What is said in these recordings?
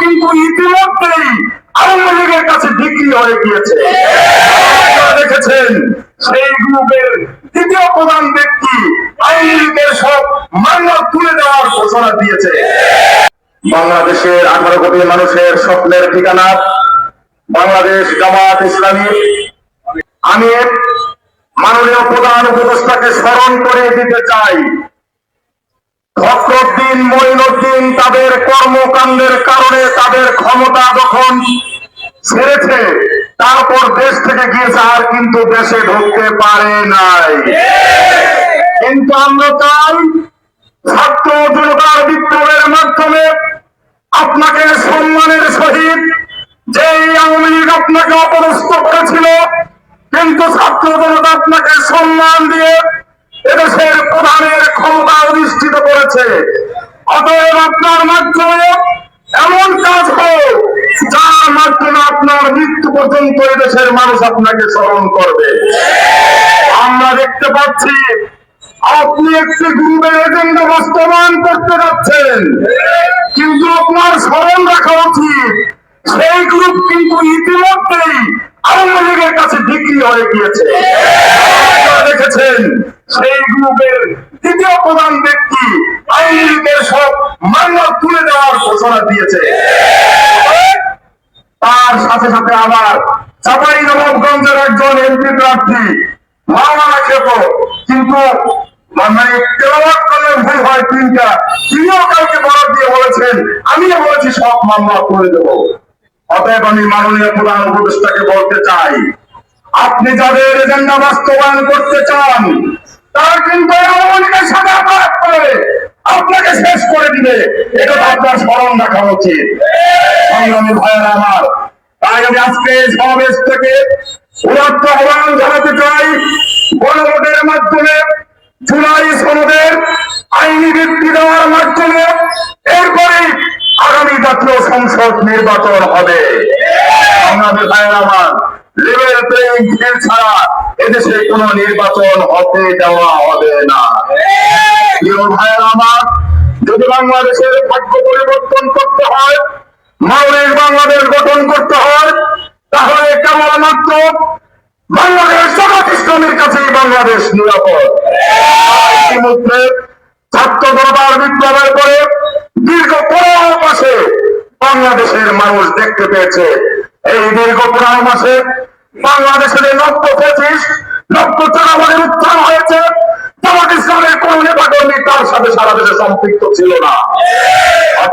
কিন্তু ইতিমধ্যেই আওয়ামী কাছে বিক্রি হয়ে গিয়েছে। দেখেছেন, সেই গ্রুপের দ্বিতীয় প্রধান ব্যক্তি আওয়ামী সব মামলা তুলে দেওয়ার ঘোষণা দিয়েছে। বাংলাদেশের আঠারো কোটি মানুষের স্বপ্নের ঠিকানা, বাংলাদেশ জামাত ইসলামী। আমি মাননীয় প্রধান উপদেষ্টাকে স্মরণ করে দিতে চাই ফখরুদ্দিন মঈনুদ্দিন তাদের কর্মকাণ্ডের কারণে তাদের ক্ষমতা যখন ছেড়েছে, তারপর দেশ থেকে গিয়েছে আর কিন্তু দেশে ঢুকতে পারে নাই। কিন্তু আমরা চাই ছাত্র জনতার বিপ্লবের মাধ্যমে আপনাকে সম্মানের সহিত যে আওয়ামী লীগ আপনাকে অপদস্থ করেছিল, কিন্তু ছাত্র জনতা আপনাকে সম্মান দিয়ে এদেশের প্রধানের ক্ষমতা অধিষ্ঠিত করেছে। অতএব আপনার মাধ্যমে এমন কাজ হোক, যার মাধ্যমে আপনার মৃত্যু পর্যন্ত এদেশের মানুষ আপনাকে স্মরণ করবে। আমরা দেখতে পাচ্ছি, আপনি একটি গ্রুপের এজেন্ডা বাস্তবায়ন করতে যাচ্ছেন। কিন্তু আপনার স্মরণ রাখা উচিত। সেই গ্রুপ কিন্তু ইতিমধ্যেই আওয়ামী লীগের কাছে বিক্রি হয়ে গিয়েছে। দেখেছেন, সেই গ্রুপের দ্বিতীয় প্রধান ব্যক্তি আওয়ামী সব মামলা তুলে দেওয়ার ঘোষণা দিয়েছে। তার সাথে সাথে আবার চাপাই নবাবগঞ্জের একজন এমপি প্রার্থী মাওলানা খেপ, কিন্তু মানে করলে ভুল হয় তিনটা। তিনিও কালকে বরাদ দিয়ে বলেছেন, আমিও বলেছি সব মামলা করে দেব। অতএব আমি মাননীয় প্রধান উপদেষ্টাকে বলতে চাই, আপনি যাদের এজেন্ডা বাস্তবায়ন করতে চান, তারা কিন্তু আওয়ামী লীগের সাথে করে। আপনাকে শেষ করে দিবে। এটা তো আপনার স্মরণ রাখা উচিত। সংগ্রামী ভাইয়েরা আমার, তাই আমি আজকে সমাবেশ থেকে উদাত্ত আহ্বান জানাতে চাই। গণভোটের মাধ্যমে, জুলাই সনদের আইনি ভিত্তি দেওয়ার মাধ্যমে, এরপরে আগামী জাতীয় সংসদ নির্বাচন হবে। আমাদের ভাইয়ের আমার, লেভেল প্লেইং ফিল্ড ছাড়া এদেশে কোনো নির্বাচন হতে দেওয়া হবে না। প্রিয় ভাইয়ের বাংলাদেশের ভাগ্য পরিবর্তন করতে হয় মৌলিক বাংলাদেশ গঠন করতে হয়, তাহলে কেবলমাত্র বাংলাদেশ জামাত ইসলামের কাছেই বাংলাদেশ নিরাপদ। ইতিমধ্যে ছাত্র দরবার বিপ্লবের পরে দীর্ঘ পনেরো মাসে বাংলাদেশের মানুষ দেখতে পেয়েছে। এই দীর্ঘ পনেরো মাসে বাংলাদেশের নব্য পঁচিশ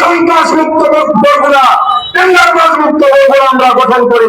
সন্ত্রাস মুক্ত বগুড়া টেন্ডারবাজ মুক্ত বরগুনা আমরা গঠন করি।